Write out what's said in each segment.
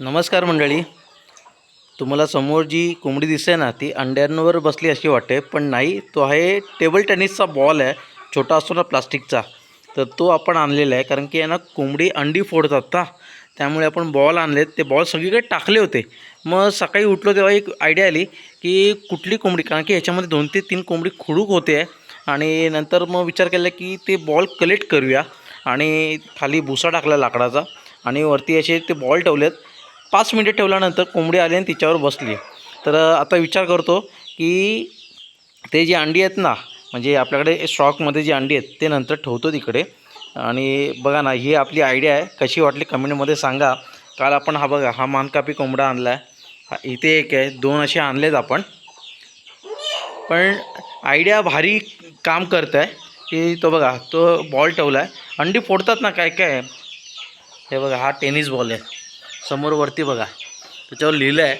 नमस्कार मंडळी. तुम्हाला समोर जी कोंबडी दिसते ना ती अंड्यांवर बसली अशी वाटते पण नाही तो आहे टेबल टेनिसचा बॉल आहे छोटा असतो ना प्लास्टिकचा. तर तो आपण आणलेला आहे कारण की आहे ना कोंबडी अंडी फोडतात ना त्यामुळे आपण बॉल आणलेत. ते बॉल सगळीकडे टाकले होते. मग सकाळी उठलो तेव्हा एक आयडिया आली की कुठली कोंबडी कारण की ह्याच्यामध्ये दोन ते तीन कोंबडी खुडूक होते. आणि नंतर मग विचार केला की ते बॉल कलेक्ट करूया. आणि खाली भुसा टाकला लाकडाचा. आणि वरती असे ते बॉल ठेवलेत. पाच मिनटं ठेवल्यानंतर कोंबडी आली आणि तिच्यावर बसली. तर आता विचार करतो की ते जी अंडी आहेत ना म्हणजे आपल्याकडे स्टॉकमध्ये जी अंडी आहेत ते नंतर ठेवतो तिकडे. आणि बघा ना ही आपली आयडिया आहे. कशी वाटली कमेंटमध्ये सांगा. काल आपण हा बघा हा मानकापी कोंबडा आणला आहे इथे एक आहे. दोन असे आणलेत आपण. पण आयडिया भारी काम करत आहे की तो बघा तो बॉल ठेवला आहे अंडी फोडतात ना काय काय? हे बघा हा टेनिस बॉल आहे. समोर वरती बघा. त्याच्यावर लिहिलं आहे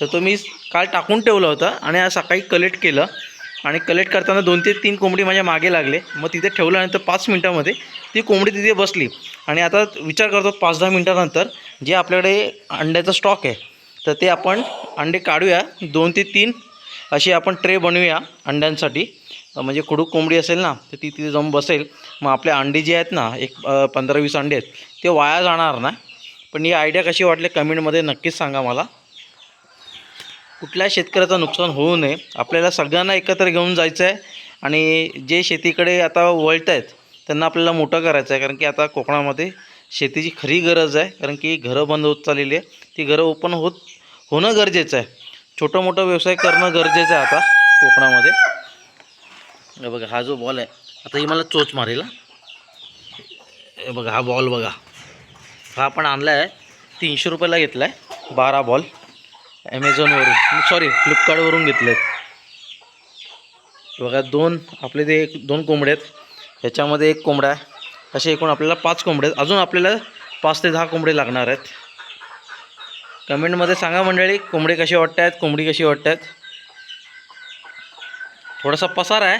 तर तो मी काल टाकून ठेवला होता आणि आज सकाळी कलेक्ट केलं. आणि कलेक्ट करताना दोन ते तीन कोंबडी माझ्या मागे लागले. मग तिथे ठेवल्यानंतर पाच मिनटामध्ये ती कोंबडी तिथे बसली. आणि आता विचार करतो पाच दहा मिनटानंतर जे आपल्याकडे अंड्याचा स्टॉक आहे तर ते आपण अंडे काढूया. दोन ते तीन अशी आपण ट्रे बनवूया अंड्यांसाठी. म्हणजे कुडूक कोंबडी असेल ना तर ती तिथे जाऊन बसेल. मग आपले अंडी जे आहेत ना एक पंधरा वीस अंडे आहेत ते वाया जाणार ना. पण ही आयडिया कशी वाटली कमेंटमध्ये नक्कीच सांगा मला. कुठल्या शेतकऱ्याचं नुकसान होऊ नये आपल्याला सगळ्यांना एकत्र घेऊन जायचं आहे आणि जे शेतीकडे आता वळत आहेत त्यांना आपल्याला मोठं करायचं आहे कारण की आता कोकणामध्ये शेतीची खरी गरज आहे. कारण की घरं बंद होत चाललेली आहे ती घरं ओपन होत होणं गरजेचं आहे. छोटं मोठं व्यवसाय करणं गरजेचं आहे आता कोकणामध्ये. बघा हा जो बॉल आहे आता ही मला चोच मारेल बघा हा बॉल बघा. हा आपण आणला आहे तीनशे रुपयाला घेतला आहे बारा बॉल. ॲमेझॉनवरून सॉरी फ्लिपकार्टवरून घेतलेत. बघा दोन आपले ते एक दोन कोंबडे आहेत. ह्याच्यामध्ये एक कोंबडा आहे. असे एकूण आपल्याला पाच कोंबडे आहेत. अजून आपल्याला पाच ते दहा कोंबडे लागणार आहेत. कमेंटमध्ये सांगा मंडळी कोंबडे कसे वाटत आहेत? कोंबडी कशी वाटत आहेत? थोडासा पसार आहे.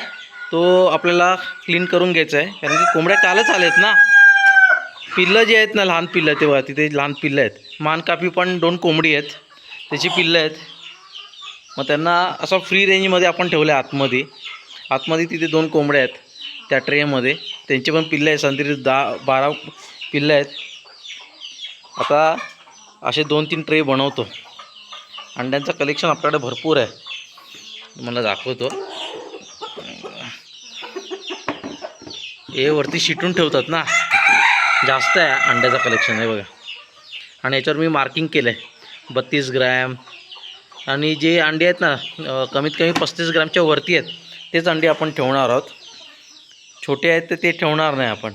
तो आपल्याला क्लीन करून घ्यायचा आहे. कारण की कोंबड्या कालच आहेत ना. पिल्लं जे आहेत ना लहान पिल्लं तेव्हा तिथे लहान पिल्लं आहेत. मानकापी पण दोन कोंबडी आहेत त्याची पिल्लं आहेत. मग त्यांना असं फ्री रेंजमध्ये आपण ठेवलं आहे आतमध्ये. आतमध्ये तिथे दोन कोंबड्या आहेत त्या ट्रेमध्ये त्यांचे पण पिल्लं आहेत संत्री दहा बारा पिल्लं आहेत. आता असे दोन तीन ट्रे बनवतो. अंड्यांचं कलेक्शन आपल्याकडे भरपूर आहे. मला दाखवतो. हे वरती शिटून ठेवतात ना. जास्त आहे अंड्याचं कलेक्शन आहे बघा. आणि याच्यावर मी मार्किंग केलं आहे बत्तीस ग्रॅम. आणि जे अंडे आहेत ना कमीत कमी पस्तीस ग्रॅमच्या वरती आहेत तेच अंडे आपण ठेवणार आहोत. छोटे आहेत तर ते ठेवणार नाही आपण.